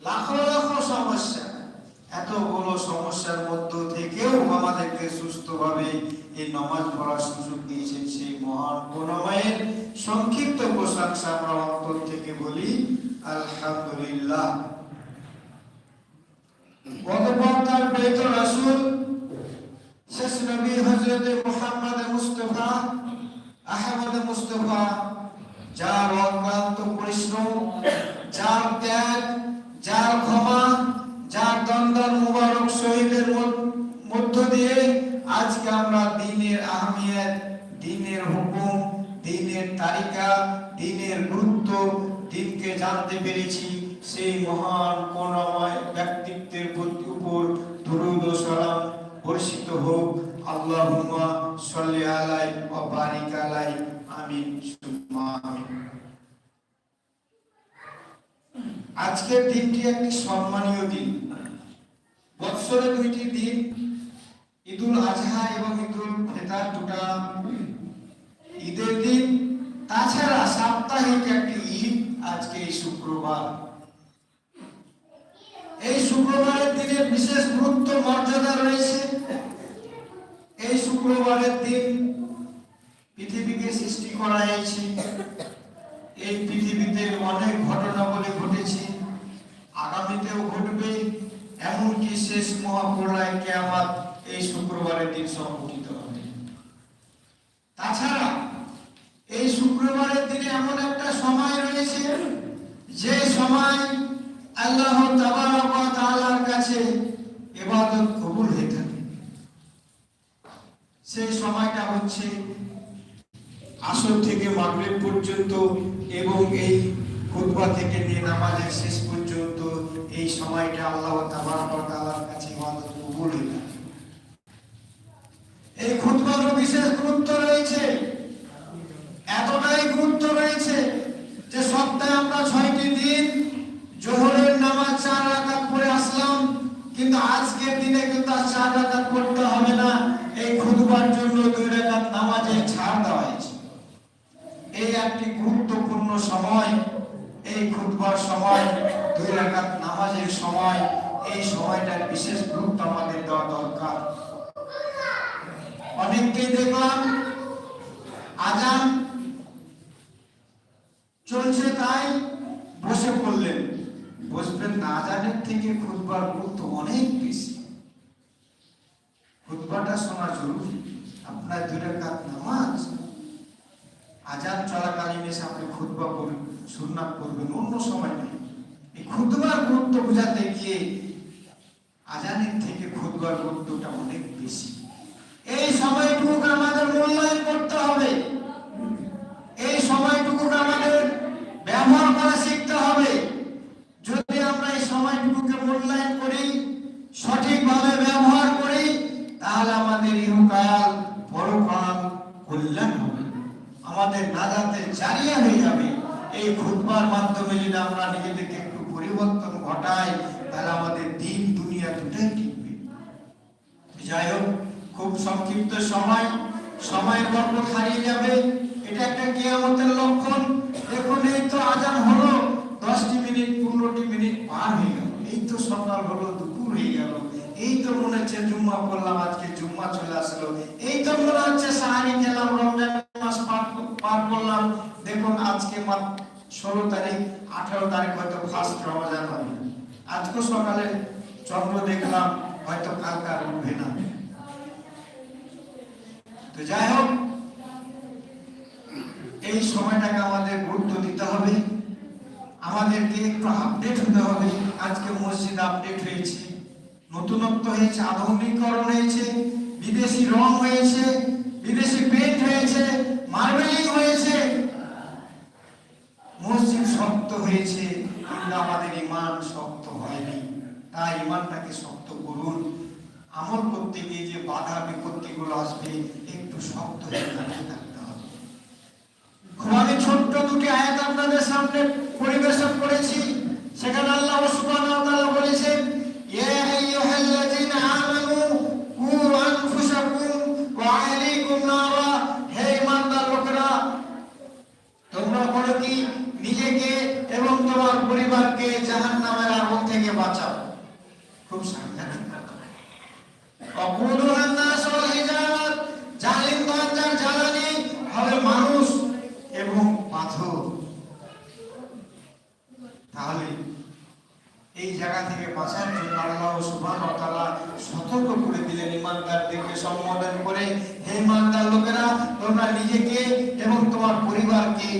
লাখো লাখো সমস্যা। এতগুলো সমস্যার মধ্য থেকেও আমাদেরকে সুস্থভাবে এই নমাজ পড়ার সুযোগ দিয়েছেন সেই মহান করুণাময়ের সংক্ষিপ্ত প্রশংসা আমরা অন্তর থেকে বলি, আলহামদুলিল্লাহ। যার অক্লান্ত পরিশ্রম, যার ত্যাগ যার ক্ষমা, যার দন্দন মুবারক শহীদের মধ্য- দিয়ে আজকে আমরা দিনের আহমিয়ত, দিনের হুকুম, দিনের তালিকা, দিনের গুরুত্ব, দিনকে জানতে পেরেছি সেই মহান করুণাময় ব্যক্তিত্বের প্রতি উপর দুরুদ ও সালাম বর্ষিত হোক। আল্লাহুম্মা সাল্লি আলাই ওয়া বারিক আলাই আমিন। আমিন আজকের দিনটি একটি সম্মানীয় দিন। বৎসরে দুইটি দিন, ঈদুল আজহা এবং ঈদুল ফিতর দুটা। ঈদের দিন, তাছাড়া সাপ্তাহিক একটি ঈদ আজকে এই শুক্রবার। এই শুক্রবারের দিনের বিশেষ গুরুত্ব, মর্যাদা রয়েছে। এই শুক্রবারের দিন পৃথিবীকে সৃষ্টি করা হয়েছে। এই পৃথিবীতে অনেক ঘটনাবলী ঘটেছে। আগামীতেও ঘটবে, এমনকি শেষ মহাপ্রলয় কেয়ামত এই শুক্রবারের দিন সংঘটিত হবে। তাছাড়া, এই শুক্রবারের দিনে এমন একটা সময় রয়েছে, যে সময় আল্লাহ তাআলার কাছে ইবাদত কবুল হয়ে থাকে। সেই সময়টা হচ্ছে আসর থেকে মাগরিব পর্যন্ত এবং এই খুতবা থেকে নিয়ে নামাজের শেষ পর্যন্ত এই সময়টা আল্লাহ তাআলার কাছে ইবাদত কবুল হয়ে এই খুতবারও বিশেষ গুরুত্ব রয়েছে। এতটাই গুরুত্ব রয়েছে যে সপ্তাহে আমরা ছয়টি দিন জোহরের নামাজ চার রাকাত পড়ে আসলাম, কিন্তু আজকের দিনে কিন্তু আর চার রাকাত পড়তে হবে না। এই খুতবার জন্য দুই রাকাত নামাজে ছাড় দেওয়া এই একটি গুরুত্বপূর্ণ সময়, এই খুতবার সময়, দুই রাকাত নামাজের সময়, এই সময়টার বিশেষ গুরুত্ব আমাদের দেওয়া দরকার। অনেককেই দেখলাম, আজান চলছে তাই বসে পড়লেন। বসবেন না, আজানের থেকে খুতবার গুরুত্ব অনেক বেশি। খুতবাটা শোনা জরুরি। আপনার দুই রাকাত নামাজ আজান চলাকালীন এসে আপনি খুতবা করবেন, সুন্নাত করবেন, অন্য সময় নেই। এই খুতবার গুরুত্ব বোঝাতে গিয়ে আজানের থেকে খুতবার গুরুত্বটা অনেক বেশি। এই সময়টুকু আমাদের মূল্যায়ন করতে হবে। এই সময়টুকু আমাদের ব্যবহার করা শিখতে হবে। যদি আমরা এই সময়টুকুকে মূল্যায়ন করি, সঠিকভাবে ব্যবহার করি তাহলে আমাদের ইহকাল পরকাল কল্যাণ হবে আমাদের নাজাতের জারিয়া হয়ে যাবে এই খুতবার মাধ্যমে যদি আমরা নিজেদেরকে একটু পরিবর্তন ঘটাই, তাহলে আমাদের দিন, দুনিয়া দুটাই টিকবে। যাই হোক, খুব সংক্ষিপ্ত সময়। সময়ের বরকত হারিয়ে যাবে। এটা একটা কিয়ামতের লক্ষণ। দেখুন, এই তো আজান হলো। দশটি মিনিট, পনেরোটি মিনিট পার হয়ে গেল। এই তো সকাল হলো, দুপুর হয়ে গেল। এই তো মনে হচ্ছে জুম্মা পড়লাম, আজকে জুম্মা চলে আসলো। এই তো মনে হচ্ছে সাহারি খেলাম রমজান পার করলাম। দেখুন, আজকে মাত্র ষোলো তারিখ, আঠারো তারিখ হয়তো ফার্স্ট রমজান হবে। আজকে সকালে চন্দ্র দেখলাম, হয়তো কালকে উঠবে না। তো যাই হোক, এই সময়টাকে আমাদের গুরুত্ব দিতে হবে। আমাদেরকে একটু আপডেট হতে হবে। আজকে মসজিদ আপডেট হয়েছে। নতুনত্ব হয়েছে আধুনিকরণ হয়েছে, বিদেশি রং হয়েছে, বিদেশি পেন্ট হয়েছে। মার্বেলিং হয়েছে। মসজিদ শক্ত হয়েছে, কিন্তু আমাদের ইমান শক্ত হয়নি। তাই ইমানটাকে শক্ত করুন। আমল করতে গিয়ে যে বাধা, বিপত্তিগুলো আসবে, একটু শক্ত থাকতে হবে। ছোট্ট দুটি আয়াত আপনাদের সামনে পরিবেশন করেছি। সেখানে আল্লাহ সুবহানাহু বলেছেন ইয়া আইয়ুহাল্লাযীনা আমানু কু আনফুসাকুম ওয়া আহলিকুম নারা হে ইমানদার লোকেরা তোমরা বলো কি নিজেকে এবং তোমার পরিবারকে জাহান্নামের আগুন থেকে বাঁচাও খুব সাংঘাতিক ঘটনা। অকুলুহা নাস ওয়াল হিজারাত, জালিমগণ যার জ্বালানি হবে মানুষ এবং পাথর তাহলে এই জায়গা থেকে বাঁচার জন্য আল্লাহ সুবহান ওয়া তাআলা সতর্ক করে দিলেন ইমানদারদেরকে সম্বোধন করে, হে ইমানদার লোকেরা, তোমরা নিজেকে এবং তোমার পরিবারকে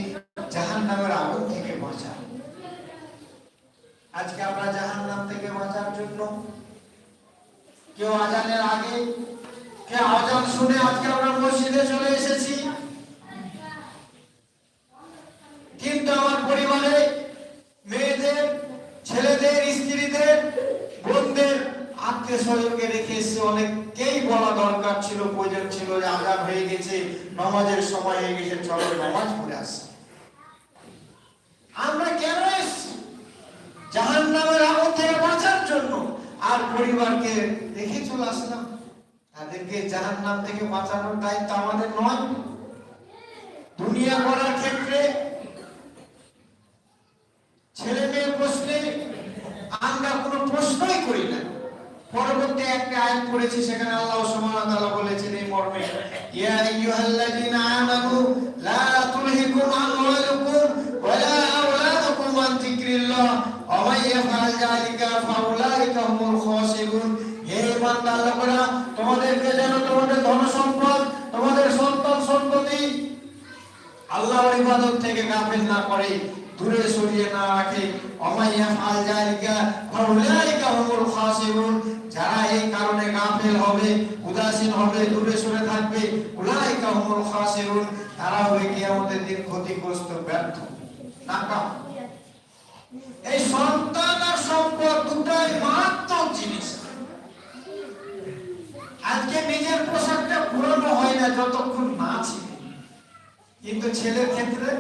জাহান্নামের আগুন থেকে বাঁচাও। আজকে আমরা জাহান্নাম থেকে বাঁচার জন্য কেউ আজানের আগে কেউ আজান শুনে আজকে আমরা মসজিদে চলে এসেছি। কিন্তু আমার পরিবারে মেয়েদের, ছেলেদের, স্ত্রীদের আত্মীয় স্বজনকে রেখে এসে অনেককেই বলা দরকার ছিল, প্রয়োজন ছিল যে হয়ে গেছে, নামাজের সময় হয়ে গেছে, চলো নামাজ পড়ে আসি। আমরা কেন এসছি? জাহান নামের আগুন থেকে বাঁচার জন্য। আর পরিবারকে রেখে চলে আসলাম। তাদেরকে জাহান নাম থেকে বাঁচানোর দায়িত্ব আমাদের নয়। দুনিয়া করার ক্ষেত্রে ছেলে মেয়ে প্রশ্নে আমরা কোনো প্রশ্নই করি না। পরবর্তী একটা আয়াত পড়েছি সেখানে আল্লাহ সুবহানাহু ওয়া তাআলা বলেছেন এই মর্মে, ইয়া আইয়ুহাল্লাযীনা আমানু লা তুলহিকুম আমওয়ালুকুম ওয়ালা আওলাদুকুম আন যিকরিল্লাহ ওয়া মান ইয়াফআল যালিকা ফাউলাইকা হুমুল খাসিরুন। হে ইমানদার লোকেরা তোমাদেরকে যেন তোমাদের ধন সম্পদ তোমাদের সন্তান সন্ততি আল্লাহর ইবাদত থেকে গাফিল না করে দূরে সরিয়ে না রাখে। অমাইয়া ফাল জালিকা ফাউলাইকা হুমুল খাসিরুন। যারা এই কারণে গাফিল হবে, উদাসীন হবে, দূরে সরে থাকবে, উলাইকা হুমুল খাসিরুন। তারা হবে কিয়ামতের দিন ক্ষতিগ্রস্ত, ব্যর্থ। নাকাম এই সন্তান আর সম্পদ দুটাই মারাত্মক জিনিস। আজকে নিজের পোশাকটা পুরনো হয় না, যতক্ষণ না ছিল। কিন্তু ছেলের ক্ষেত্রে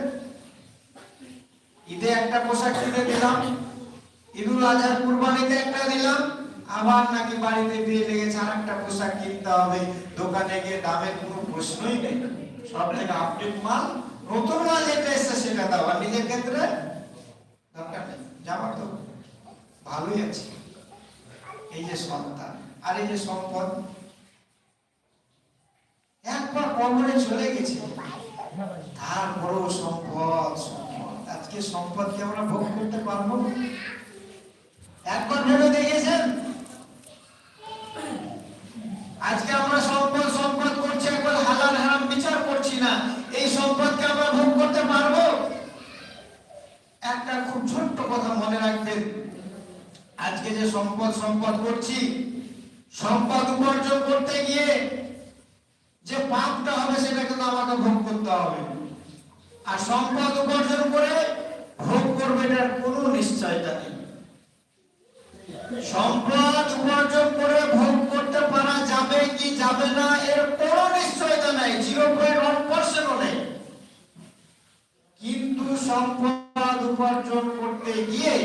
ঈদে একটা পোশাক কিনে দিলাম। ঈদুল আজহার কুরবানিতে একটা দিলাম। আবার নাকি বাড়িতে বিয়ে লেগেছে আর একটা পোশাক কিনতে হবে। দোকানে গিয়ে দামের কোনো প্রশ্নই নেই। সব থেকে আপডেট মাল, নতুন মাল যেটা এসছে সেটা দাও। আর নিজের ক্ষেত্রে দরকার নেই। জামা তো ভালোই আছে। এই যে সন্তান। আর এই যে সম্পদ, একবার কবরে চলে গেছে। তারপরও সম্পদ সম্পদ। আজকে সম্পদকে আমরা ভোগ করতে পারব? একবার ভেবে দেখেছেন? আজকে আমরা সম্পদ সম্পদ করছি, একবার হালাল হারাম বিচার করছি না। এই সম্পদকে আমরা ভোগ করতে পারব? একটা খুব ছোট্ট কথা মনে রাখবেন। আজকে যে সম্পদ সম্পদ করছি, সম্পদ উপার্জন করতে গিয়ে যে পাপটা হবে সেটা কিন্তু আমাকে ভোগ করতে হবে। আর সম্পদ উপার্জন করে ভোগ করবে এটার কোনো নিশ্চয়তা নেই। সম্পদ উপার্জন করে ভোগ করতে পারা যাবে কি যাবে না, এর কোনো নিশ্চয়তা নাই, জিরো পয়েন্ট ওয়ান পার্সেন্টও নেই। কিন্তু সম্পদ উপার্জন করতে গিয়ে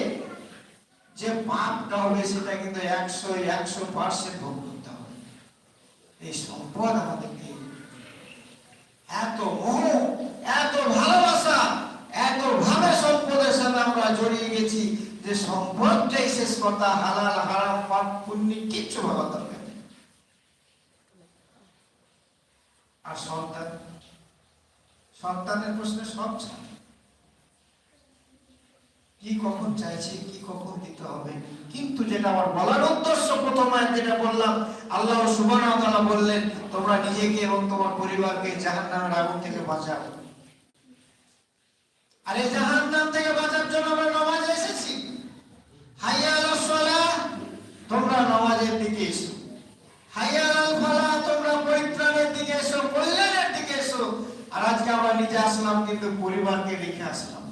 যে পাপটা হবে সেটা কিন্তু একশো একশো পার্সেন্ট ভোগ করতে হবে। এই সম্পদ আমাদেরকে এত মোহ, এত ভালোবাসা, এত ভাবে সম্পদের সাথে আমরা জড়িয়ে গেছি যে সম্পদটাই শেষ কথা, হালাল, হারাম, পাপ, পুণ্য কিচ্ছু ভাবার দরকার নেই। আর সন্তান? সন্তানের প্রশ্নে সব ছাড় কি কখন চাইছে, কি কখন দিতে হবে। কিন্তু যেটা আমার বলার উদ্দেশ্য প্রথম যেটা বললাম, আল্লাহ তাআলা বললেন, তোমরা নিজেকে এবং তোমার পরিবারকে জাহান্নামের আগুন থেকে বাঁচাও। আর এই জাহান্নাম থেকে বাঁচার জন্য আমরা এসেছি। হাইয়া তোমরা নামাজের দিকে এসো। হাইয়া তোমরা পরিত্রাণের দিকে এসো, কল্যাণের দিকে এসো। আর আজকে আমরা নিজে আসলাম, কিন্তু পরিবারকে রেখে আসলাম।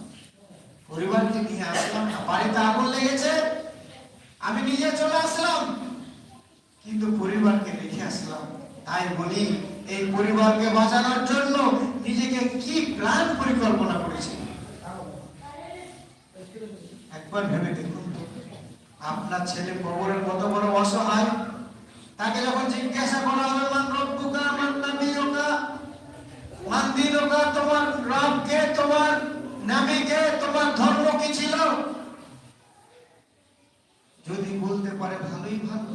পরিবারকে নিয়ে আসলাম বাড়িতে আগুন লেগেছে, আমি নিজে চলে আসলাম। কিন্তু পরিবারকে রেখে আসলাম। তাই বলি, এই পরিবারকে বাঁচানোর জন্য নিজেকে কি প্ল্যান পরিকল্পনা করেছে? একবার ভেবে দেখুন আপনার ছেলে কবরের কত বড় অসহায়, তাকে যখন জিজ্ঞাসা করা হবে মান রব্বুকা মান নাবিয়ুকা মান দিনুকা তোমার রব কে, তোমার নাবি কে তোমার ধর্ম কি ছিল? যদি বলতে পারে ভালোই ভালো।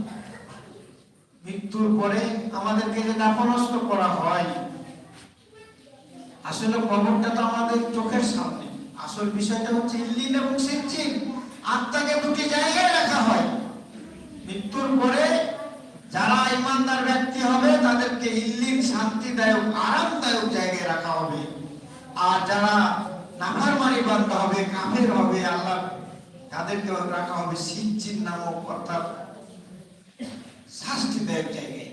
মৃত্যুর পরে আমাদেরকে যে দাপনস্থ করা হয়, আসলে কবরটা তো আমাদের চোখের সামনে। আসল বিষয়টা হচ্ছে ইল্লিন এবং সিজ্জিন আত্মাকে দুটি জায়গায় রাখা হয়। মৃত্যুর পরে যারা ইমানদার ব্যক্তি হবে, তাদেরকে ইল্লিন শান্তিদায়ক, আরামদায়ক জায়গায় রাখা হবে। আর যারা নাফারমানি বান্ধা হবে হবে, আল্লাহ তাদেরকে রাখা হবে নামক অর্থাৎ শাস্তিদায়ক জায়গায়।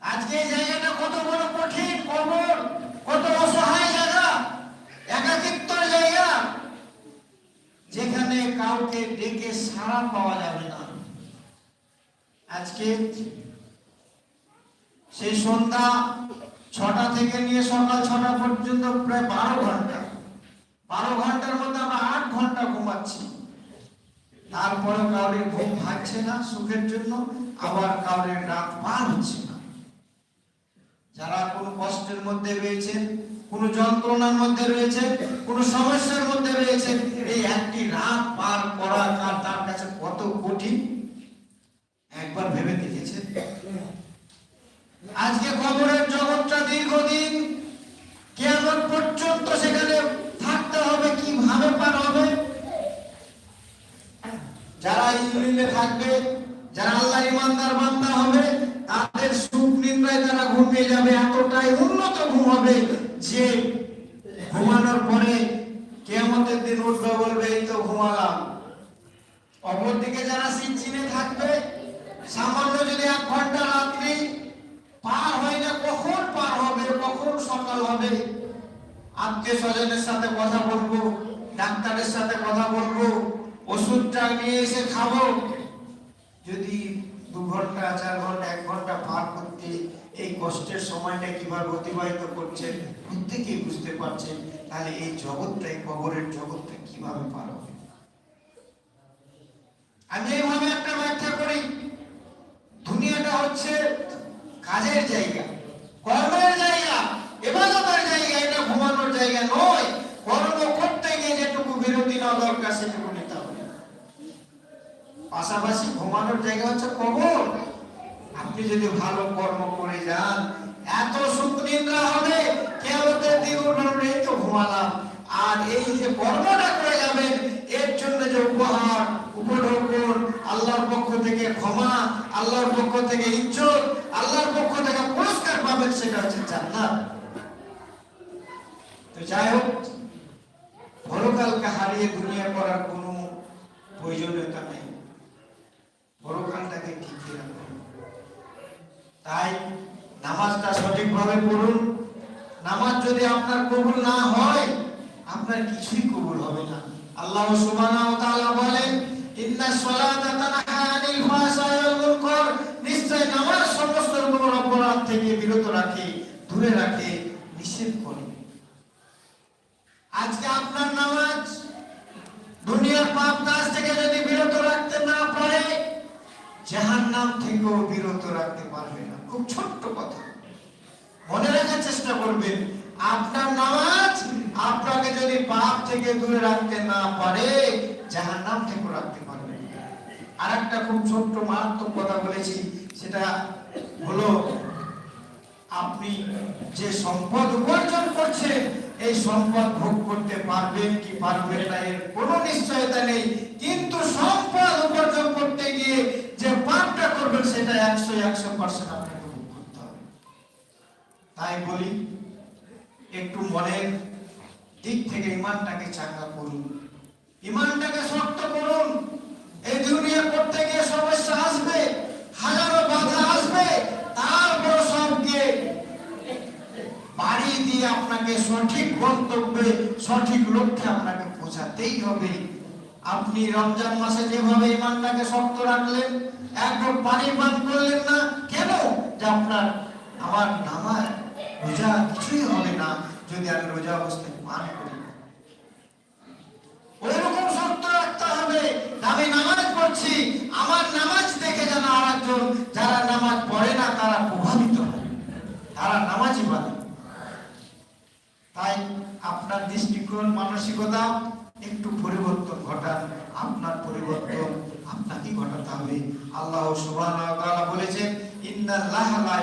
আজকে এই জায়গাটা কত বড় কঠিন কবর, কত অসহায় জায়গা জায়গা। যেখানে কাউকে ডেকে সাড়া পাওয়া যাবে না। আজকে সেই সন্ধ্যা ছটা থেকে নিয়ে সকাল ছটা পর্যন্ত প্রায় বারো ঘণ্টা। বারো ঘণ্টার মধ্যে আমরা আট ঘণ্টা ঘুমাচ্ছি। তারপরে কাউরের ঘুম ভাগছে না সুখের জন্য, আবার কাউরের রাত পার হচ্ছে না। যারা কোনো কষ্টের মধ্যে রয়েছেন, কোনো যন্ত্রণার মধ্যে রয়েছে কোনো সমস্যার মধ্যে রয়েছে এই একটি রাত পার করা তার তার কাছে কত কঠিন? একবার ভেবে দেখেছেন? আজকে খবরের জগৎটা দীর্ঘদিন কেমন পর্যন্ত সেখানে থাকতে হবে, কীভাবে পার হবে? যারা ইসলিমে থাকবে, যারা আল্লাহ ইমানদার বান্দা হবে, তাদের সুখ নিন্দায় তারা ঘুমিয়ে যাবে, এতটাই উন্নত ঘুম হবে যে ঘুমানোর পরে কেয়ামতের দিন উঠবে, বলবে, এই তো ঘুমালাম। অপরদিকে যারা সিনচিনে থাকবে, সামান্য যদি এক ঘণ্টা রাত্রি পার হয় না, কখন পার হবে, কখন সকাল হবে? আত্মীয় স্বজনের সাথে কথা বলব, ডাক্তারের সাথে কথা বলব, ওষুধটা নিয়ে এসে খাব। যদি দু ঘণ্টা, চার ঘণ্টা, এক ঘণ্টা পার করতে এই কষ্টের সময়টা কীভাবে অতিবাহিত করছেন প্রত্যেকেই বুঝতে পারছেন? তাহলে এই জগৎটা, এই কবরের জগৎটা কীভাবে পার হবে? আমি এইভাবে একটা ব্যাখ্যা করি। দুনিয়াটা হচ্ছে কাজের জায়গা, কর্মের জায়গা এবাদতের জায়গা, এটা ঘুমানোর জায়গা নয়। কর্ম করতে গিয়ে যেটুকু বিরতি নেওয়া দরকার, সেটুকু নিতে হবে। পাশাপাশি ঘুমানোর জায়গা হচ্ছে কবর। আপনি যদি ভালো কর্ম করে যান, এত সুখ নিদ্রা হবে কেমতের দিন উঠবেন এই তো ঘুমালাম। আর এই যে কর্মটা করে যাবেন, এর জন্য যে উপহার, উপঢৌকন, আল্লাহর পক্ষ থেকে ক্ষমা, আল্লাহর পক্ষ থেকে ইজ্জত, আল্লাহর পক্ষ থেকে পুরস্কার পাবেন, সেটা হচ্ছে জান্নাত। তো যাই হোক, পরকালকে হারিয়ে দুনিয়া করার কোনো প্রয়োজনীয়তা নেই। পরকালটাকে ঠিক তাই নামাজটা সঠিকভাবে পড়ুন। নামাজ যদি আপনার কবুল না হয় আপনার কিছুই কবুল হবে না। আল্লাহ সুবহানাহু ওয়া তাআলা বলেন, ইন্না তানহা আনিল ওয়াল মুনকার। নিশ্চয় নামাজ সমস্ত রকমের অপরাধ থেকে বিরত রাখে, দূরে রাখে, নিষেধ করে। আজকে আপনার নামাজ দুনিয়ার পাপ কাজ থেকে যদি বিরত রাখতে না পারে, জাহান্নাম থেকেও বিরত রাখতে পারবে না। খুব ছোট্ট কথা। মনে রাখার চেষ্টা করবেন আপনার নামাজ আপনাকে যদি পাপ থেকে দূরে রাখতে না পারে, জাহান্নাম থেকে রাখতে পারবে আর একটা খুব ছোট্ট মারাত্মক কথা বলেছি, সেটা হলো, আপনি যে সম্পদ উপার্জন করছেন, এই সম্পদ ভোগ করতে পারবেন কি পারবেন না, এর কোনো নিশ্চয়তা নেই। কিন্তু সম্পদ উপার্জন করতে গিয়ে যে পাপটা করবেন, সেটা একশো একশো পার্সেন্ট আপনাকে ভোগ করতে হবে। তাই বলি একটু মনের দিক থেকে ইমানটাকে চাঙ্গা করুন। ইমানটাকে শক্ত করুন। এই দুনিয়া করতে গিয়ে সমস্যা আসবে, হাজারো বাধা আসবে, তারপর সবকে বাড়ি দিয়ে আপনাকে সঠিক গন্তব্যে, সঠিক লক্ষ্যে আপনাকে পৌঁছাতেই হবে। আপনি রমজান মাসে যেভাবে ইমানটাকে শক্ত রাখলেন, একদম পানি পান করলেন না, কেন? যে আপনার, আমার নামাজ রোজা কিছুই হবে না যদি আমি রোজা অবস্থায় পান করি। ওইরকম শক্ত রাখতে হবে। আমি নামাজ পড়ছি, আমার নামাজ দেখে যেন যারা নামাজ পড়ে না, তারা প্রভাবিত তারা নামাজই পারে তাই আপনার দৃষ্টিকোণ, মানসিকতা একটু পরিবর্তন ঘটান। আপনার পরিবর্তন শান্তি ঘটাতে হবে। আল্লাহ সুবহানাহু বলেছেন, ইন্নাল্লাহা মা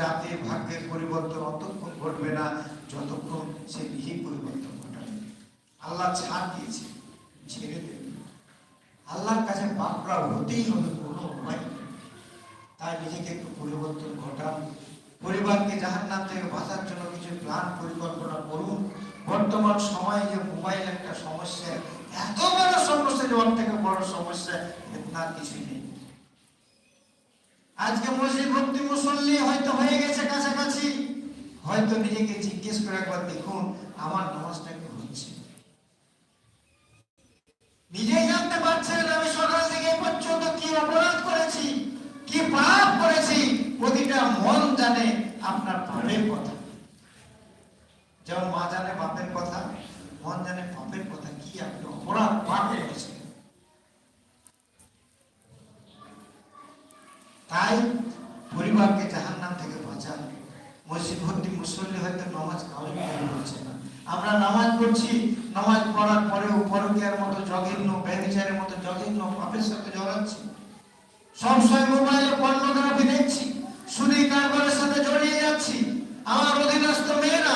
জাতির ভাগ্যের পরিবর্তন অতক্ষণ ঘটবে না, যতক্ষণ সে নিজেই পরিবর্তন ঘটাবে। আল্লাহ ছাড় দিয়েছে, ছেড়ে দেবে আল্লাহর কাছে বাপরা হতেই হবে, কোনো উপায় তাই নিজেকে একটু পরিবর্তন ঘটান। পরিবারকে জাহান্নাম থেকে বাঁচার জন্য কিছু প্ল্যান পরিকল্পনা করুন। বর্তমান সময়ে যে মোবাইল একটা সমস্যা, এত বড় সমস্যা যে থেকে বড় সমস্যা না কিছুই নেই। আজকে মসজিদ ভক্তি মুসল্লি হয়তো হয়ে গেছে কাছাকাছি। হয়তো নিজেকে জিজ্ঞেস করে একবার দেখুন, আমার নামাজটা কি হচ্ছে? নিজেই জানতে পারছেন আমি সকাল থেকে পর্যন্ত কি অপরাধ করেছি, কি পাপ করেছি, প্রতিটা মন জানে আপনার পাপের কথা। যেমন মা জানে বাপের কথা, মন জানে পাপের কথা, কি আপনি অপরাধ পাপ করেছেন তাই পরিবারকে জাহান্নাম থেকে বাঁচান। মসজিদ ভর্তি মুসল্লি হয়তো নামাজ কাউকে হচ্ছে না? আমরা নামাজ পড়ছি, নামাজ পড়ার পরেও পরকিয়ার মতো জঘন্য, ব্যভিচারের মতো জঘন্য পাপের সাথে জড়াচ্ছি। সবসময় মোবাইলে দেখছি কারবারের সাথে জড়িয়ে যাচ্ছি। আমার অধীনস্থ মেয়েরা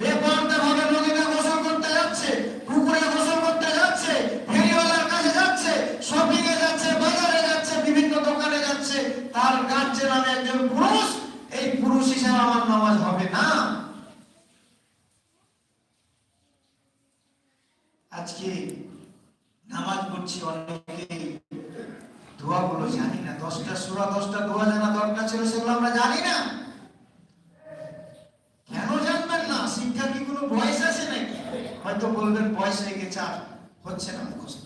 বেপর্দা ভাবে নদীতে গোসল করতে যাচ্ছে, পুকুরে গোসল করতে যাচ্ছে, ফেরিওয়ালার কাছে যাচ্ছে শপিং এ যাচ্ছে, বাজারে যাচ্ছে, বিভিন্ন যাচ্ছে তার গার্জেন আমি একজন পুরুষ, এই পুরুষ হিসেবে আমার নামাজ হবে না। আজকে নামাজ পড়ছি অনেকে, দোয়াগুলো জানি না, দশটা সুরা, দশটা দোয়া জানা দরকার ছিল, সেগুলো আমরা জানি না। কেন জানবেন না? শিক্ষা কি কোনো বয়স আছে নাকি? হয়তো বলবেন, বয়স গেছে আর হচ্ছে না মুখস্থ।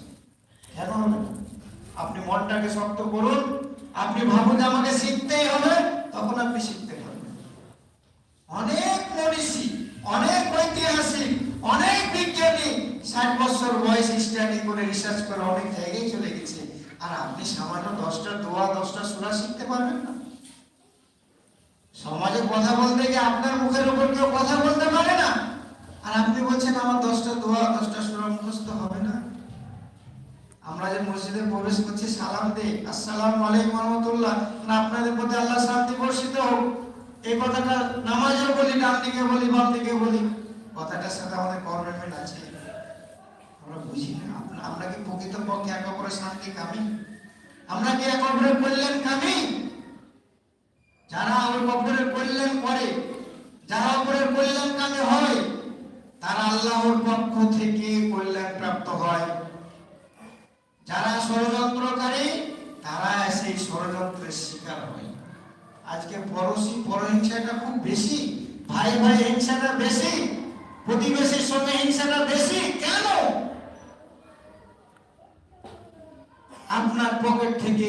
কেন? আপনি মনটাকে শক্ত করুন। আপনি ভাবুন আমাকে শিখতেই হবে, তখন আপনি শিখতে পারবেন। অনেক মনীষী, অনেক ঐতিহাসিক, অনেক বিজ্ঞানী ষাট বছর বয়স স্টাডি করে রিসার্চ করে অনেক জায়গায় চলে গেছে। আর আপনি সামান্য দশটা দোয়া, দশটা সুরা শিখতে পারবেন না। সমাজে কথা বলতে গিয়ে আপনার মুখের উপর কেউ কথা বলতে পারে না। আর আপনি বলছেন, আমার দশটা দোয়া, দশটা সুরা মুখস্থ হবে না। আমরা যে মসজিদে প্রবেশ করছি, সালাম দেই। আসসালামু আলাইকুম রহমতুল্লাহ না, আপনাদের প্রতি আল্লাহ শান্তি বর্ষিত হোক। এই কথাটা নামাজেও বলি, ডান দিকে বলি, বাম দিকে বলি। কথাটার সাথে আমাদের মিল আছে। আমরা বুঝি না। আমরা কি প্রকৃত পক্ষে একে অপরের শান্তি কামি? আমরা কি একে অপরের কল্যাণ কামি? যারা ওই অপরের কল্যাণ করে, যারা অপরের কল্যাণ কামে হয়, তারা আল্লাহর পক্ষ থেকে কল্যাণ প্রাপ্ত হয়। যারা ষড়যন্ত্রকারী, তারা সেই ষড়যন্ত্রের শিকার হয়। আজকে পরশি পরহিংসাটা খুব বেশি, ভাই ভাই হিংসাটা বেশি, প্রতিবেশীর সঙ্গে হিংসাটা বেশি, কেন? আপনার পকেট থেকে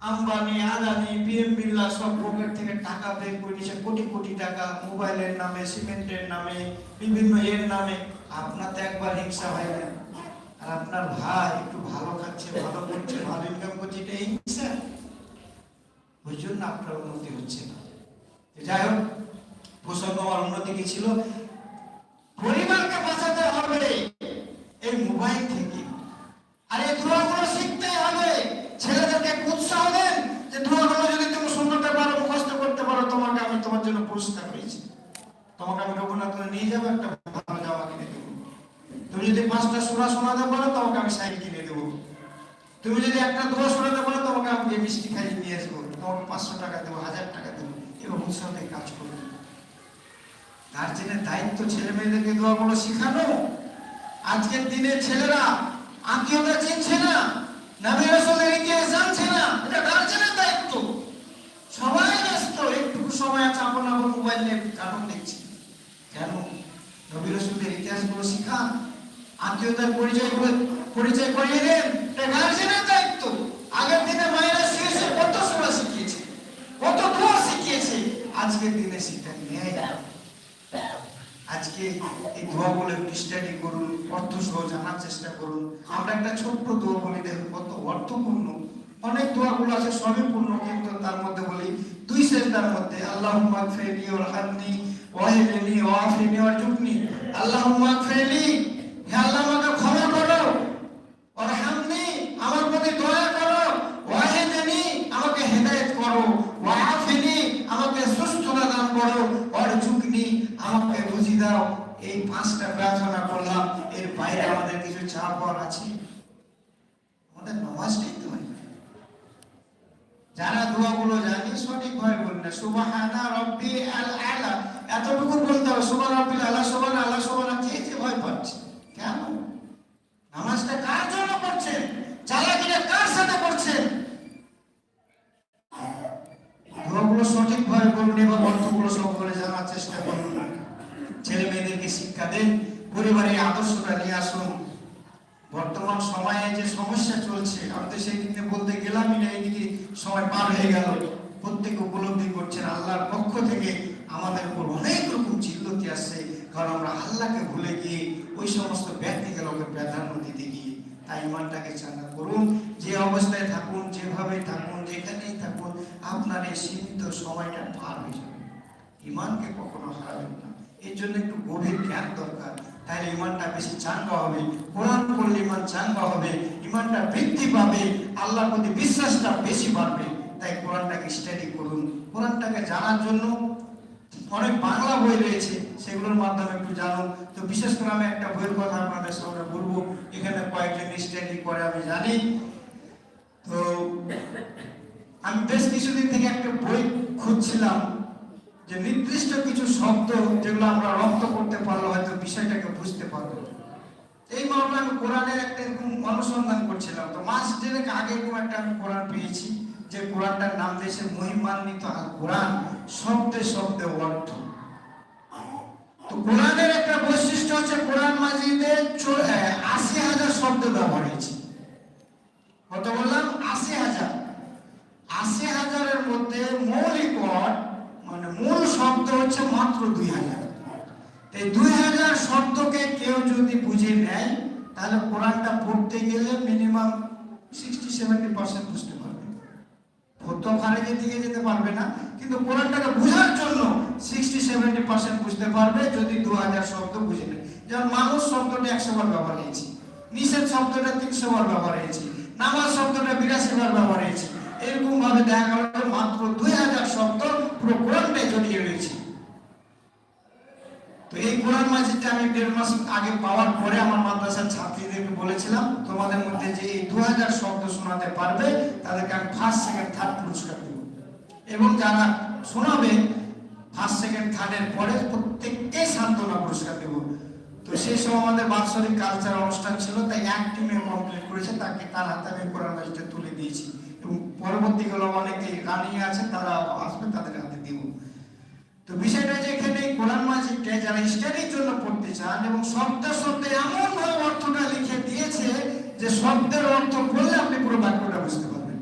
আম্বানি, আদানি পিএম বিড়লা সব পকেট থেকে টাকা বের করে নিয়েছে কোটি কোটি টাকা, মোবাইলের নামে, সিমেন্টের নামে, বিভিন্ন এর নামে। আপনার তো একবার হিংসা হয় না। আর আপনার ভাই একটু ভালো খাচ্ছে ভালো করছে, ভালো ইনকাম করছে, এটা হিংসা ওই জন্য আপনার উন্নতি হচ্ছে না। যাই হোক, প্রসঙ্গ আমার উন্নতি কি ছিল। পরিবারকে বাঁচাতে হবে এই মোবাইল থেকে। আর এই ধোঁয়াগুলো শিখতে হবে। ছেলেদেরকে উৎসাহ দেন যে ধোঁয়াগুলো যদি তুমি শুনতে পারো, মুখস্থ করতে পারো, তোমাকে আমি তোমার জন্য পুরস্কার পেয়েছি। তোমাকে আমি রঘুনাথপুরে নিয়ে যাব, একটা ভালো জামা কিনে দেবো। তুমি যদি পাঁচটা সুরা শোনাতে পারো, তোমাকে আমি সাইকেল কিনে দেবো। তুমি যদি একটা দোয়া শোনাতে পারো, তোমাকে আমি যে মিষ্টি খাইয়ে নিয়ে আসব, তোমাকে পাঁচশো টাকা দেবো, হাজার টাকা দেবো, এরকম উৎসাহ কাজ করবে। গার্জেনের দায়িত্ব ছেলে মেয়েদেরকে দোয়াগুলো শেখানো। আজকের দিনে ছেলেরা আত্মীয়তা চিনছে না, নবী রাসূলের ইতিহাস জানছে না, এটা গার্জেনের দায়িত্ব। সবাই ব্যস্ত, একটুকু সময় আছে, আপন আপন মোবাইল নিয়ে কার্টুন দেখছি। কেন? নবী রাসূলের ইতিহাসগুলো শিখান। আত্মীয়তার পরিচয় পরিচয় করিয়ে দেন। গার্জেনের দায়িত্ব। আগের দিনে মায়েরা শুয়ে কত শিখিয়েছে, কত দোয়া শিখিয়েছে। আজকের দিনে শিক্ষা নেয় আজকে এই করুন, অর্থ সহ জানার চেষ্টা করুন। আমরা একটা ছোট্ট দোয়া বলি, দেখুন কত অর্থপূর্ণ। অনেক দোয়াগুলো আছে, সবই কিন্তু তার মধ্যে বলি, দুই সেজদার মধ্যে আল্লাহ মাগফিরনি ওয়ারহামনি ওয়াহদিনি ওয়াফিনি ওয়ারজুকনি আল্লাহ ফেলি আল্লাহ, আমাকে ক্ষমা করো। আছে? আল আলা এতটুকু বলতে হবে। সুবহান রব্বিল আলা, সুবহান আল্লাহ, সুবহান কে ভয় পাচ্ছে কেন নামাজটা কার জন্য করছেন চালাকিটা কার সাথে করছেন দোয়াগুলো সঠিক ভাবে বলুন এবং অর্থগুলো সকলে জানার চেষ্টা করুন ছেলে মেয়েদেরকে শিক্ষা দেন পরিবারের আদর্শটা নিয়ে আসুন। বর্তমান সময়ে যে সমস্যা চলছে, আমি তো সেই দিনে বলতে গেলামই না, এদিকে সময় পার হয়ে গেল। প্রত্যেকে উপলব্ধি করছেন, আল্লাহর পক্ষ থেকে আমাদের উপর অনেক রকম চিল্লতি আসছে। কারণ আমরা আল্লাহকে ভুলে গিয়ে ওই সমস্ত ব্যক্তিকে লোকের প্রাধান্য দিতে গিয়ে তাই ইমানটাকে চাঙ্গা করুন। যে অবস্থায় থাকুন যেভাবে থাকুন, যেখানেই থাকুন, আপনার এই সীমিত সময়টা পার হয়ে যাবে। ইমানকে কখনো হারাবেন না। এর জন্য একটু গভীর জ্ঞান দরকার। তাহলে ইমানটা বেশি চাঙ্গা হবে। কোরআন পড়লে ইমান চাঙ্গা হবে, ইমানটা বৃদ্ধি পাবে, আল্লাহর প্রতি বিশ্বাসটা বেশি বাড়বে। তাই কোরআনটাকে স্টাডি করুন। কোরআনটাকে জানার জন্য অনেক বাংলা বই রয়েছে, সেগুলোর মাধ্যমে একটু জানুন। তো বিশেষ করে আমি একটা বইয়ের কথা আপনাদের সামনে বলব, এখানে কয়েকজন স্টাডি করে, আমি জানি। তো আমি বেশ কিছুদিন থেকে একটা বই খুঁজছিলাম। যে নির্দিষ্ট কিছু শব্দ যেগুলো আমরা রপ্ত করতে পারলে হয়তো বিষয়টাকে বুঝতে পারব। এই মামলা আমি কোরআনের একটা এরকম অনুসন্ধান করছিলাম। তো মাস দেড়েক আগে এরকম একটা আমি কোরআন পেয়েছি, যে কোরআনটার নাম দিয়েছে মহিমান্বিত আল কোরআন, শব্দে শব্দে অর্থ। তো কোরআনের একটা বৈশিষ্ট্য হচ্ছে কোরআন মাজিদে আশি হাজার শব্দ ব্যবহার হয়েছে। কত বললাম? আশি হাজার। আশি হাজারের মধ্যে মৌলিক মানে মূল শব্দ হচ্ছে মাত্র দুই হাজার। এই দুই হাজার শব্দকে কেউ যদি বুঝে নেয়, তাহলে কোরআনটা পড়তে গেলে মিনিমাম সিক্সটি সেভেন্টি পার্সেন্ট বুঝতে পারবে। ভর্ত খারেজের দিকে যেতে পারবে না, কিন্তু কোরআনটাকে বোঝার জন্য সিক্সটি সেভেন্টি পার্সেন্ট বুঝতে পারবে যদি দু হাজার শব্দ বুঝে নেয়। যেমন মানুষ শব্দটা একশো বার ব্যবহার হয়েছে নিষেধ শব্দটা তিনশো বার ব্যবহার হয়েছে নামাজ শব্দটা বিরাশি বার ব্যবহার হয়েছে এরকম ভাবে দেখা গেল মাত্র দুই হাজার শব্দ পুরো কোরআনটাই জড়িয়ে রয়েছে। তো এই কোরআন মাজিদটা আমি দেড় মাস আগে পাওয়ার পরে আমার মাদ্রাসার ছাত্রীদেরকে বলেছিলাম, তোমাদের মধ্যে যে এই দু হাজার শব্দ শোনাতে পারবে, তাদেরকে আমি ফার্স্ট সেকেন্ড থার্ড পুরস্কার দেব। এবং যারা শোনাবে ফার্স্ট সেকেন্ড থার্ডের পরে প্রত্যেককে সান্ত্বনা পুরস্কার দেব। তো সেই সময় আমাদের বাৎসরিক কালচার অনুষ্ঠান ছিল, তাই এক টিমে কমপ্লিট করেছে, তাকে তার হাতে আমি কোরআন মাজিদটা তুলে দিয়েছি। এবং অনেকে রানিয়ে আছে, তারা আসবে তাদের হাতে দিব। তো বিষয়টা যে এখানে কোরআন মাজিদকে যারা স্টাডির জন্য পড়তে চান এবং শব্দ শব্দে এমন ভাবে অর্থটা লিখে দিয়েছে যে শব্দের অর্থ বললে আপনি পুরো বাক্যটা বুঝতে পারবেন।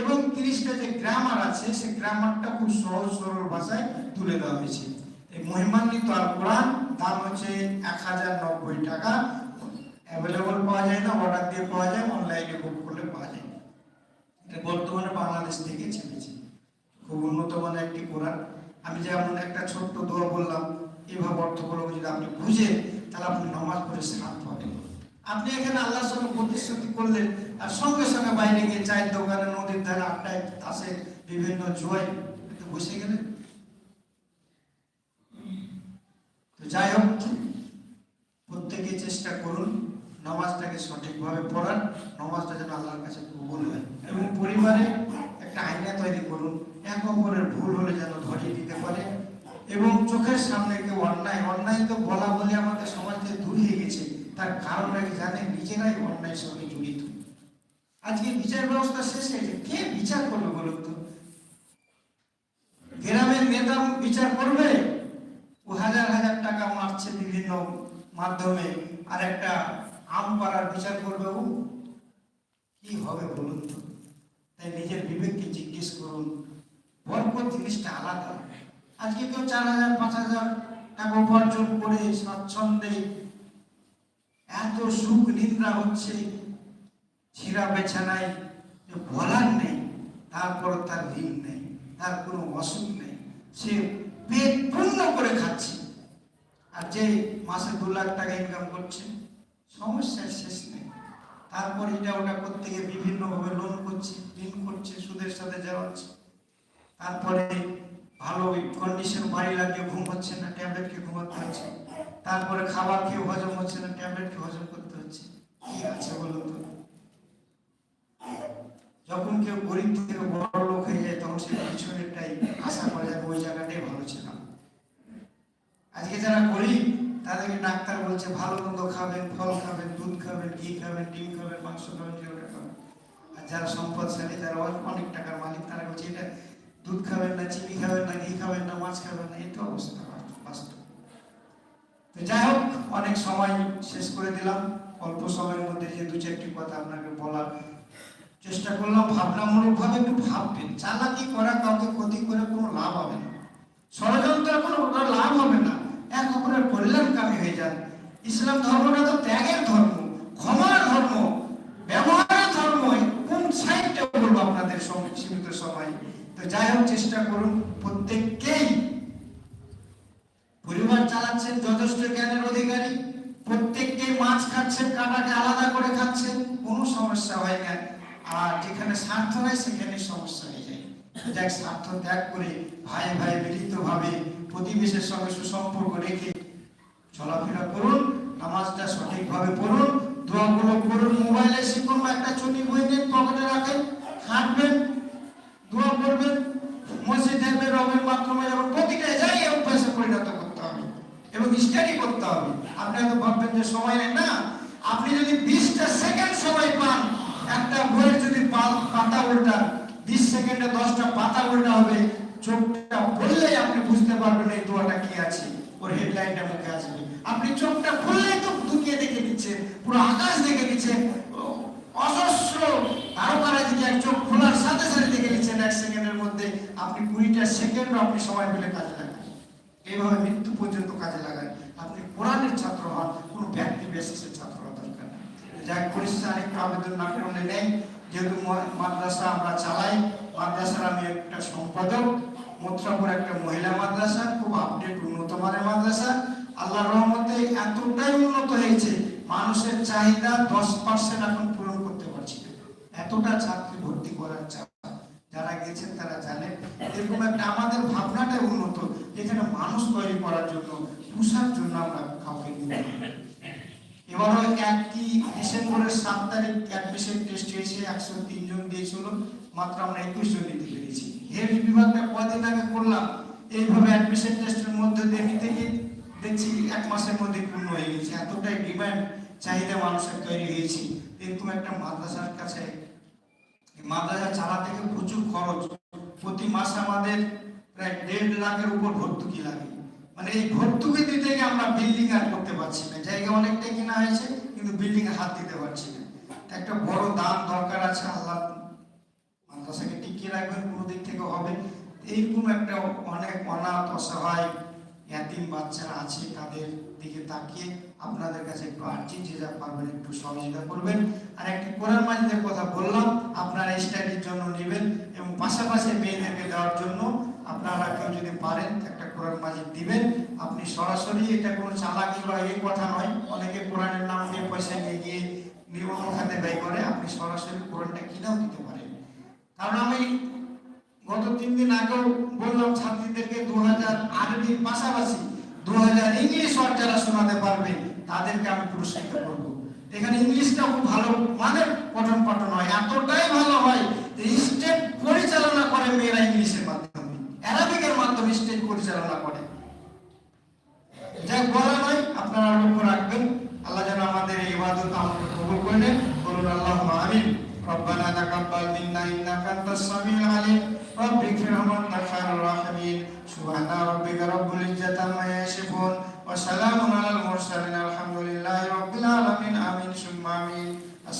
এবং তিরিশটা যে গ্রামার আছে, সেই গ্রামারটা খুব সহজ, সরল ভাষায় তুলে দেওয়া হয়েছে। এই মহিমান্বিত আল কোরআন দাম হচ্ছে এক হাজার নব্বই টাকা। অ্যাভেলেবল পাওয়া যায় না অর্ডার দিয়ে পাওয়া যায় অনলাইনে বুক করলে পাওয়া যায়। বর্তমানে বাংলাদেশ থেকে ছেড়েছে খুব উন্নত মানের একটি কোরআন আমি যেমন একটা ছোট্ট দোয়া বললাম এইভাবে অর্থগুলো যদি আপনি বুঝেন তাহলে আপনি নামাজ পড়ে সাত পাবেন। আপনি এখানে আল্লাহর সঙ্গে প্রতিশ্রুতি করলেন, আর সঙ্গে সঙ্গে বাইরে গিয়ে চায়ের দোকানে, নদীর ধারে, আড্ডায়, তাসে, বিভিন্ন জয় বসে গেলেন। যাই হোক, প্রত্যেকে চেষ্টা করুন। নামাজটাকে সঠিকভাবে পড়ান, নামাজটা যেন আল্লাহর কাছে কবুল হয়। এবং পরিবারে একটা আইনা তৈরি করুন, এক অপরের ভুল হলে যেন ধরিয়ে দিতে পারে। এবং চোখের সামনে কেউ অন্যায় অন্যায় তো বলা বলে আমাদের সমাজ থেকে দূর হয়ে গেছে, তার কারণটা কি জানেন নিজেরাই অন্যায়ের সঙ্গে জড়িত। আজকে বিচার ব্যবস্থা শেষ হয়েছে কে বিচার করবে বলুন তো? গ্রামের নেতা বিচার করবে? ও হাজার হাজার টাকা মারছে বিভিন্ন মাধ্যমে, আর একটা আম পাড়ার বিচার করবে ও কি হবে বলুন তো? তাই নিজের বিবেককে জিজ্ঞেস করুন। বরকত জিনিসটা আলাদা। আজকে কেউ চার হাজার, পাঁচ হাজার টাকা উপার্জন করে স্বাচ্ছন্দ্যে এত সুখ নিদ্রা হচ্ছে ছিঁড়া বেছানায় বলার নেই, তারপর তার ঋণ নেই, তার কোনো অসুখ নেই। সে পেট পূর্ণ করে খাচ্ছে। আর যে মাসে দু লাখ টাকা ইনকাম করছে সমস্যার শেষ নেই। তারপর এটা ওটা করতে গিয়ে বিভিন্নভাবে লোন করছে, ঋণ করছে, সুদের সাথে যাওয়াচ্ছে তারপরে ভালো কন্ডিশন বাড়ি লাগিয়ে ঘুম হচ্ছে না ট্যাবলেট খেয়ে ঘুমাতে হচ্ছে। তারপরে খাবার খেয়ে হজম হচ্ছে না ট্যাবলেট খেয়ে হজম করতে হচ্ছে। কি আছে বলুন তো? যখন কেউ গরিব থেকে বড় লোক হয়ে যায়, তখন সে পিছনেরটাই আশা করা যাবে ওই জায়গাটাই ভালো ছিলাম। আজকে যারা গরিব তাদেরকে ডাক্তার বলছে, ভালো মন্দ খাবেন, ফল খাবেন, দুধ খাবেন, ঘি খাবেন, ডিম খাবেন, মাংস খাবেন যেটা খাবেন আর যারা সম্পদশালী, যারা অনেক টাকার মালিক, তারা বলছে, এটা দুধ খাবেন না, চিনি খাবেন না, ঘি খাবেন না, মাছ খাবেন না তো অবস্থা বাস্তব যাই হোক, অনেক সময় শেষ করে দিলাম। অল্প সময়ের মধ্যে যে দু চারটি কথা আপনাকে বলার চেষ্টা করলাম ভাবনামূলক ভাবে একটু ভাববেন। চালাকি করা কাউকে ক্ষতি করে কোনো লাভ হবে না। ষড়যন্ত্র কোনো লাভ হবে না। এক অপরের কল্যাণকামী হয়ে যান। ইসলাম ধর্মটা তো ত্যাগের ধর্ম, ক্ষমার ধর্ম, ব্যবহারের ধর্ম কোন সাইডটা বলব আপনাদের সীমিত সময়? তো যাই হোক, চেষ্টা করুন প্রত্যেককেই। পরিবার চালাচ্ছেন যথেষ্ট জ্ঞানের অধিকারী, প্রত্যেককে মাছ খাচ্ছেন, কাটাকে আলাদা করে খাচ্ছেন, কোনো সমস্যা হয় না। আর যেখানে স্বার্থ হয়, সেখানে সমস্যা হয়ে দেখ, স্বার্থ ত্যাগ করে ভাই ভাই মিলিত ভাবে প্রতিবেশের সঙ্গে সুসম্পর্ক রেখে চলাফেরা করুন, নামাজটা সঠিকভাবে পড়ুন, দোয়াগুলো করুন, মোবাইলে শিখুন, একটা চটি বই নিন পকেটে রাখেন হাঁটবেন দোয়া করবেন, মসজিদ দেখবে রবের মাধ্যমে এবং প্রতিটা জায়গায় অভ্যাসে পরিণত করতে হবে এবং স্টাডি করতে হবে। আপনি হয়তো ভাববেন যে সময় নেই, না। আপনি যদি বিশটা সেকেন্ড সময় পান, একটা বইয়ের যদি পাতা উল্টান বিশ সেকেন্ডে দশটা পাতা উল্টা হবে, চোখটা বললেই আপনি বুঝতে পারবেন এই দোয়াটা কি আছে, ওর হেডলাইনটা মুখে আসবে। আপনি চোখটা খুললেই তো দুনিয়া দেখে নিচ্ছেন পুরো আকাশ দেখে ও- অজস্র যদি এক চোখ খোলার সাথে সাথে দেখে নিচ্ছেন এক সেকেন্ডের মধ্যে, আপনি কুড়িটা সেকেন্ড আপনি সময় পেলে কাজে লাগান। এইভাবে মৃত্যু পর্যন্ত কাজে লাগান। আপনি কোরআনের ছাত্র হন, কোনো ব্যক্তি বেসিসের ছাত্র হওয়া দরকার যাই পরিস্থিতি আরেকটু আবেদন না করলে নেই। যেহেতু মাদ্রাসা আমরা চালাই, মাদ্রাসার আমি একটা সম্পাদক মথুরাপুর একটা মহিলা মাদ্রাসা, খুব আপডেট উন্নত মানের মাদ্রাসা। আল্লাহর রহমতে এতটাই উন্নত হয়েছে, মানুষের চাহিদা দশ পার্সেন্ট এখন পূরণ করতে পারছি এতটা ছাত্রী ভর্তি করার চাপ, যারা গেছেন তারা জানেন, এরকম একটা আমাদের ভাবনাটাই উন্নত, যেখানে মানুষ তৈরি করার জন্য, পুষার জন্য আমরা কাউকে নিতে একই ডিসেম্বরের সাত তারিখ অ্যাডমিশন টেস্ট হয়েছে, একশো তিনজন দিয়েছিল, মাত্র আমরা একুশ জন পেরেছি। হেড বিভাগটা কদিন আগে করলাম, এইভাবে অ্যাডমিশন টেস্টের মধ্যে নিতে গিয়ে দেখছি এক মাসের মধ্যে পূর্ণ হয়ে গেছে। এতটাই ডিমান্ড চাহিদা মানুষের তৈরি হয়েছে। এরকম একটা মাদ্রাসার কাছে মাদ্রাসা চালাতে প্রচুর খরচ। প্রতি মাসে আমাদের প্রায় দেড় লাখের উপর ভর্তুকি লাগে। মানে এই ভর্তুকি গিয়ে আমরা বিল্ডিং আর করতে পারছি না। জায়গা অনেকটাই কিনা হয়েছে, কিন্তু বিল্ডিং হাত দিতে পারছি না। একটা বড় দান দরকার আছে, আল্লাহ মাদ্রাসাকে টিকিয়ে রাখবেন, কোনো দিক থেকে হবে। এইরকম একটা অনেক অনাথ, অসহায় এতিম বাচ্চারা আছে, তাদের দিকে তাকিয়ে আপনাদের কাছে একটু আর্জি, যে যা পারবেন একটু সহযোগিতা করবেন। আর একটি কোরআন মাজিদের কথা বললাম, আপনারা স্টাডির জন্য নেবেন এবং পাশাপাশি মেয়েদেরকে দেওয়ার জন্য আপনারা কেউ যদি পারেন, একটা কোরআন মাজিদ দিবেন। আপনি সরাসরি এটা কোনো চালাকি বা এই কথা নয়, অনেকে কোরআনের নাম দিয়ে পয়সা নিয়ে গিয়ে অন্য খাতে ব্যয় করে, আপনি সরাসরি কোরআনটা কিনাও দিতে পারেন। কারণ আমি গত তিন দিন আগেও বললাম, ছাত্রীদেরকে দু হাজার আরবির পাশাপাশি দু হাজার ইংলিশ ওয়ার্ড যারা শোনাতে পারবে, তাদেরকে আমি পুরস্কৃত করব। এখানে ইংলিশটা খুব ভালো মানে পঠন পাঠন হয়, এতটাই ভালো হয় স্টেট পরিচালনা করে মেয়েরা ইংলিশের মাধ্যমে। অ্যারাবিকের মাধ্যমে স্টেজ পরিচালনা করে যাই বলা নয় আপনারা লক্ষ্য রাখবেন আল্লাহ যেন আমাদের এই ইবাদত আমাকে কবুল করে নেন বলুন আল্লাহ আমিন ربنا تقبل منا انك انت السميع العليم رب اغفر وارحمنا خير الراحمين سبحان ربك رب العزه عما يصفون وسلام على المرسلين الحمد لله رب العالمين امين ثم امين